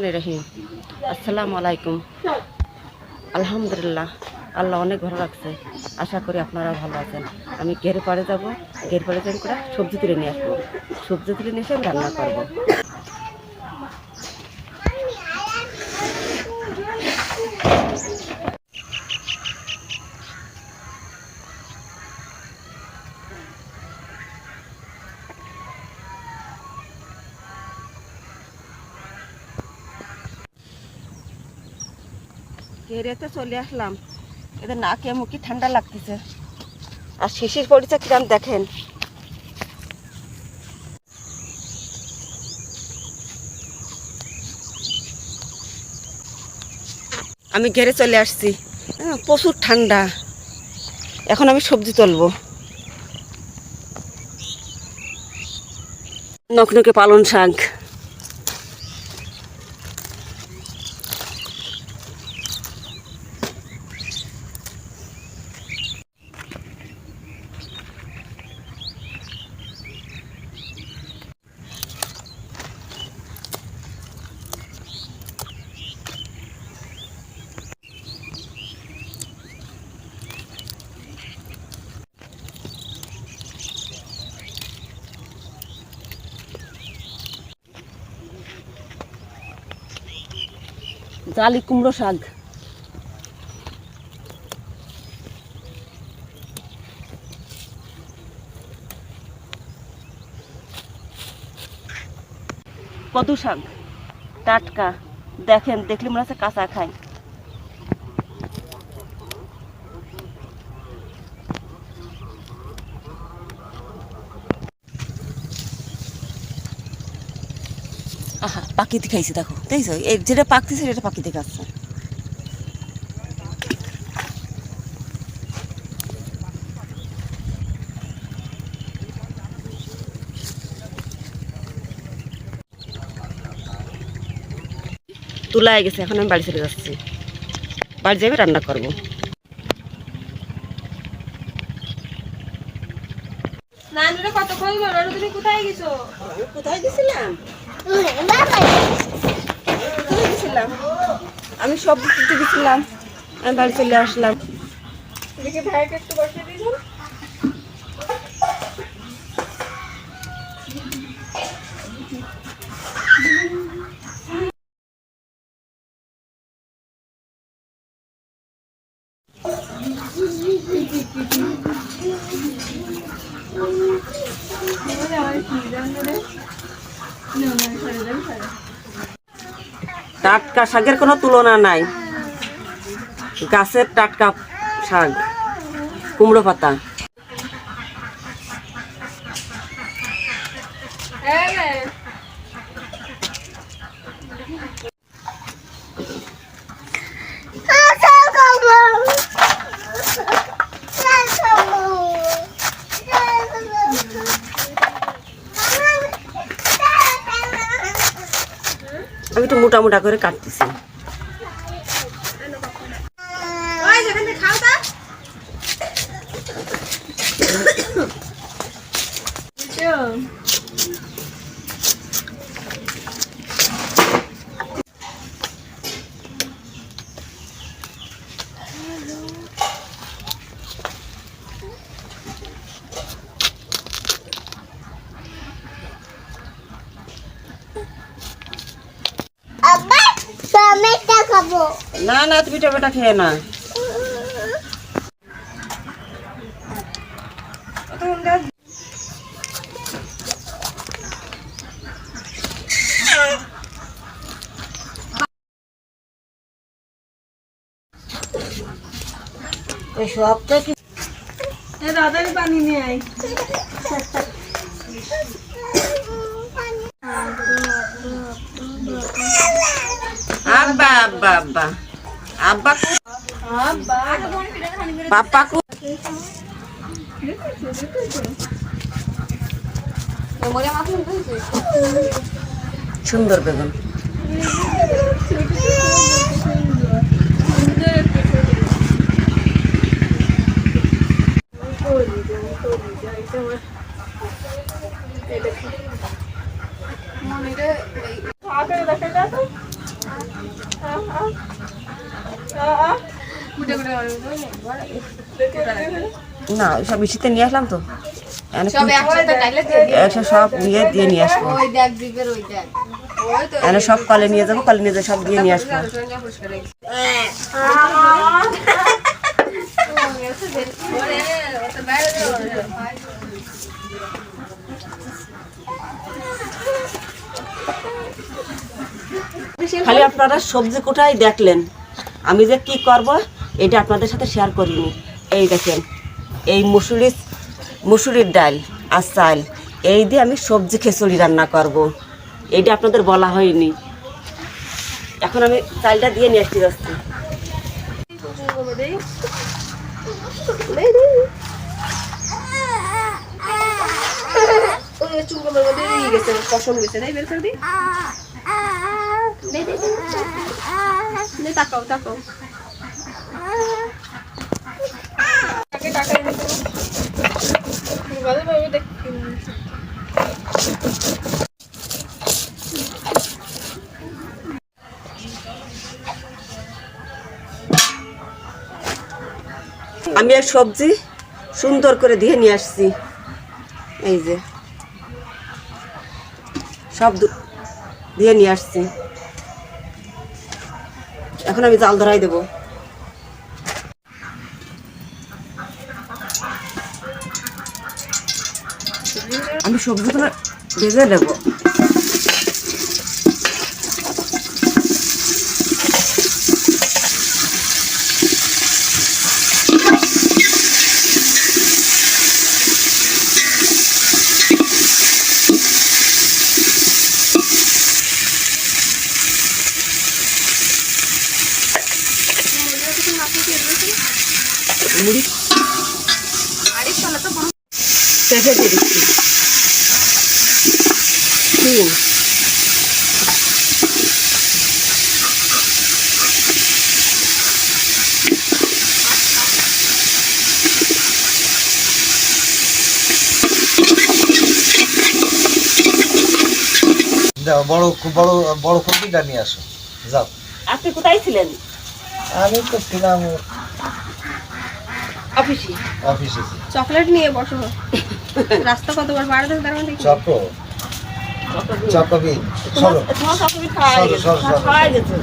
রহমান রহিম। আসসালামু আলাইকুম। আলহামদুলিল্লাহ, আল্লাহ অনেক ভালো লাগছে আশা করি আপনারা ভালো আছেন। আমি গের পাড়ে যাব গের পাড়ে যাই করে সবজি তুলে নিয়ে আসব। সবজি তুলে নিয়ে এসে আমি রান্না করব। গেরেতে চলে আসলাম। এদের নাকে মুখে ঠান্ডা লাগতেছে। আর শিশির পড়েছে কিরাম দেখেন। আমি ঘেরে চলে আসছি। হ্যাঁ, প্রচুর ঠান্ডা। এখন আমি সবজি তুলবো। নকনকে পালন শাক। জালি কুমড়ো শাক। কদু শাক টাটকা। দেখেন দেখলে মনে হচ্ছে কাঁচা খাই আহা। পাখিতে খাইছে দেখো। দেখছ? এই যেটা পাকতেছে সেটা পাখিতে খাচ্ছে। তুলা গেছে এখন আমি বাড়ি চলে যাচ্ছি। বাড়ি যাবে রান্না করব। নানুরে কত তুমি কোথায় গেছো? কোথায় কোথায় গেছিলাম? আমি সব কিছু গেছিলাম আমি বাড়ি চলে আসলাম। দেখি ভাইকে একটু বসে টাটকা শাকের কোনো তুলনা নাই। গাছের টাটকা শাক কুমড়ো পাতা একটু মোটা মোটা করে কাটতেছি ওই যেখান থেকে খাও তা টমেটো খাব না না তুমি টমেটো খেয়ে না এই সবটা কি দাদার পানি নিয়ে আই আব্বা আব্বা আব্বা। আব্বা কো পাপা কো সুন্দর বেগুন। করে না সব মিষ্টিতে নিয়ে আসলাম তো। একশো সব নিয়ে দিয়ে নিয়ে আসব এনে সব কলে নিয়ে যাব কলে নিয়ে যাব সব দিয়ে নিয়ে আসব। খালি আপনারা সবজি কোটাই দেখলেন আমি যে কি করব, এটা আপনাদের সাথে শেয়ার করিনি। এই দেখেন, এই মুসুরি, মুসুরির ডাল আর চাল, এই দিয়ে আমি সবজি খিচুড়ি রান্না করব। এইটা আপনাদের বলা হয়নি। এখন আমি চালটা দিয়ে নিয়ে আসতে যাচ্ছি। চুঙ্গমের মধ্যে গেছে, পশম গেছে নাই বের করে দি নে, তাকাও তাকাও। আমি আর সবজি সুন্দর করে দিয়ে নিয়ে আসছি। এই যে। সব দিয়ে নিয়ে আসছি। এখন আমি জাল ধরাই দেবো আমি সবজিগুলো ভেজে নেব মুড়ি। দিয়ে দিচ্ছি। হুম। বড় বড় বড় কপিটা নিয়ে আসো। যাও। আপনি কোথায় ছিলেন? আমি তো ছিলাম অফিসে? অফিসে চকলেট নিয়ে বসো। রাস্তা কতবার পাড়া দেখে তার মধ্যে চকো চকবি সরো। তোমার সবসময় খাওয়া গেছে। সরো, সরো। খাওয়া গেছে।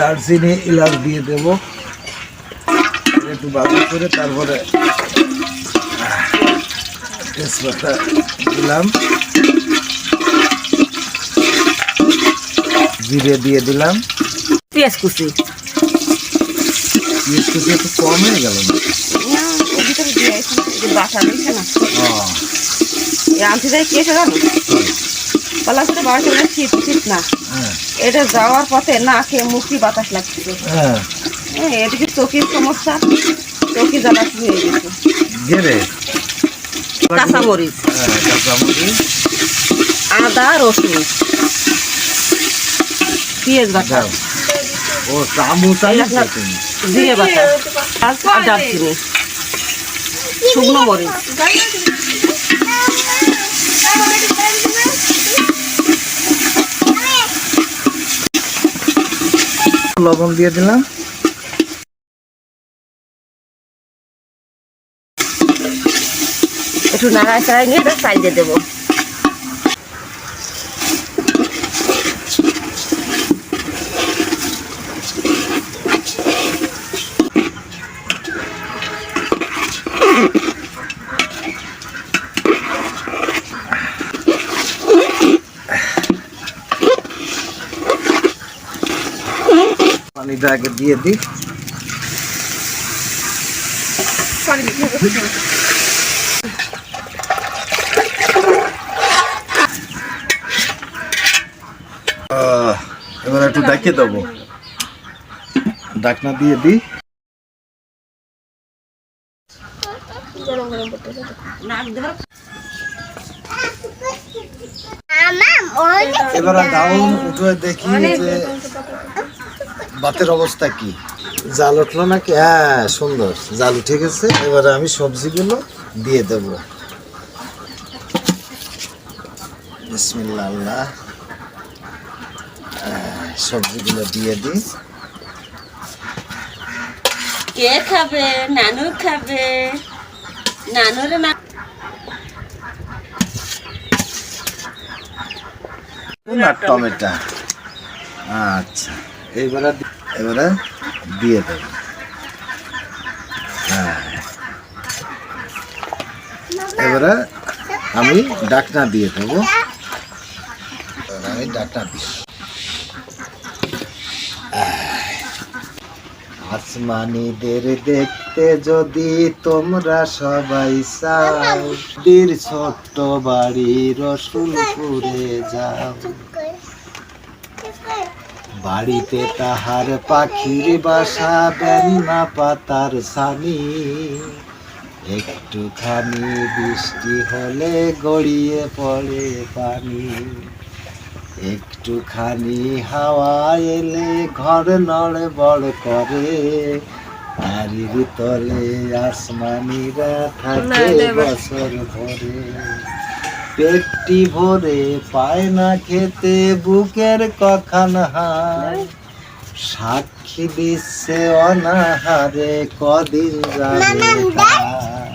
দারচিনি এলাচ দিয়ে দেব। একটু বাবু করে তারপরে তেজপাতা দিলাম। জিরে দিয়ে দিলাম। পেঁয়াজ কুচি। পেঁয়াজ কুচি একটু কম হয়ে গেল না আনতে যাই কে জানো বলা করে বলে শীত শীত না। এটা যাওয়ার পথে না খেয়ে মুখি বাতাস লাগছে। হ্যাঁ। এদিকে চোখের সমস্যা চোখে জ্বালা শুরু হয়ে গেছে। কাঁচামরিচ। হ্যাঁ কাঁচামরিচ। আদা রসুন। পেঁয়াজ বাটা। ও চামচ জিরে বাটা। আর দারচিনি। শুকনো মরিচ। লবণ দিয়ে দিলাম। একটু নাড়ায় চাড়াই নিয়ে এটা চাল দিয়ে দেবো। পানিটা আগে দিয়ে দিই। একটু ডাকিয়ে দেবো। ডাকনা দিয়ে দিই। এবারে ডাউন উঠে দেখি যে বাতের অবস্থা কি? জাল উঠল নাকি? হ্যাঁ সুন্দর। জাল উঠে গেছে। এবারে আমি সবজিগুলো দিয়ে দেব। বিসমিল্লাহ। আল্লাহ সবজিগুলো দিয়ে দিই। কে খাবে? নানু খাবে? নানুরে না টমেটো? আচ্ছা। এবারে এবারে দিয়ে দেব। হ্যাঁ। এবারে আমি ডাকনা দিয়ে দেবো। আমি ডাকনা দিই আসমানিদের দেখতে যদি তোমরা সবাই চাও ছোট্ট বাড়ি রসুলপুরে যাও। বাড়িতে তাহার পাখির বাসা বেন্না পাতার সানি। একটুখানি বৃষ্টি হলে গড়িয়ে পড়ে পানি। একটুখানি হাওয়া এলে ঘর নড় বড় করে। বাড়ির তলে আসমানিরা থাকে বছর ভরে। পেটটি ভরে পায় না খেতে বুকের কখন হায় সাক্ষী দিচ্ছে অনাহারে কদিন যাবে তার।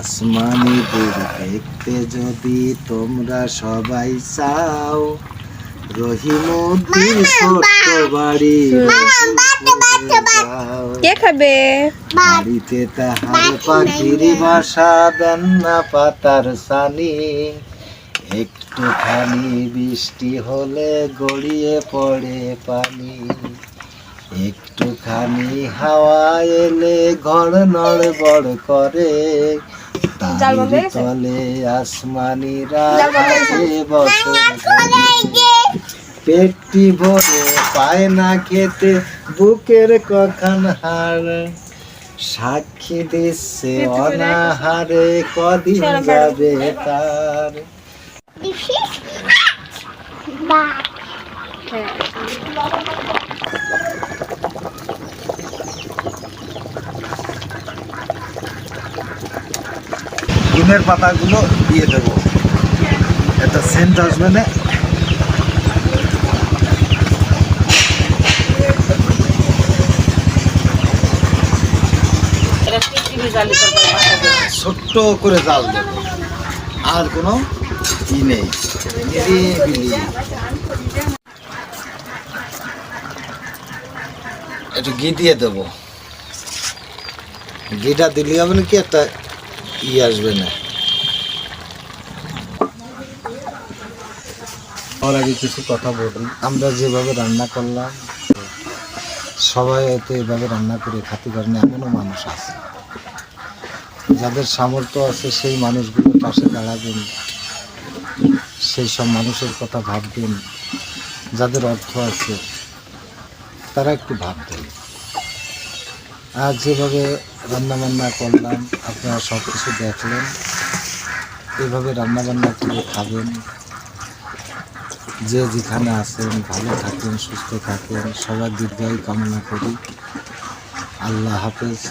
আসমানিদের দেখতে যদি তোমরা সবাই চাও রহিমুদ্দিন ছোট্ট বাড়ি কে খাবে? বাড়িতে তাহার পাখির বাসা বেন্না পাতার সানি। একটুখানি বৃষ্টি হলে গড়িয়ে পড়ে পানি। একটুখানি হাওয়া এলে ঘর নড় বড় করে তারির তলে আসমানিরা ধরে। পেটটি ভরে পায় না খেতে বুকের কখন হার? সাক্ষী দিচ্ছে অনাহারে কদিন যাবে তার? ডিমের পাতাগুলো দিয়ে দেবো। একটা সেন্ট আসবে না এটা টিকটিকি জালি তরকারি বাসাবে ছোট্ট করে জাল দেব। আর কোনো ই নেই। একটু ঘি দিয়ে দেব। ঘিটা দিলে হবে নাকি একটা ই আসবে না? ওর আগে কিছু কথা বলি আমরা যেভাবে রান্না করলাম সবাই হয়তো এভাবে রান্না করে খাতে পারে না এমনও মানুষ আছে। যাদের সামর্থ্য আছে সেই মানুষগুলো পাশে দাঁড়াবেন। সেই সব মানুষের কথা ভাববেন। যাদের অর্থ আছে, তারা একটু ভাববেন। আর যেভাবে রান্নাবান্না করলাম, আপনারা সব কিছু দেখলেন। এভাবে রান্নাবান্না করে খাবেন। যে যেখানে আছেন, ভালো থাকেন, সুস্থ থাকেন। সবার দীর্ঘায়ু কামনা করি। আল্লাহ হাফেজ।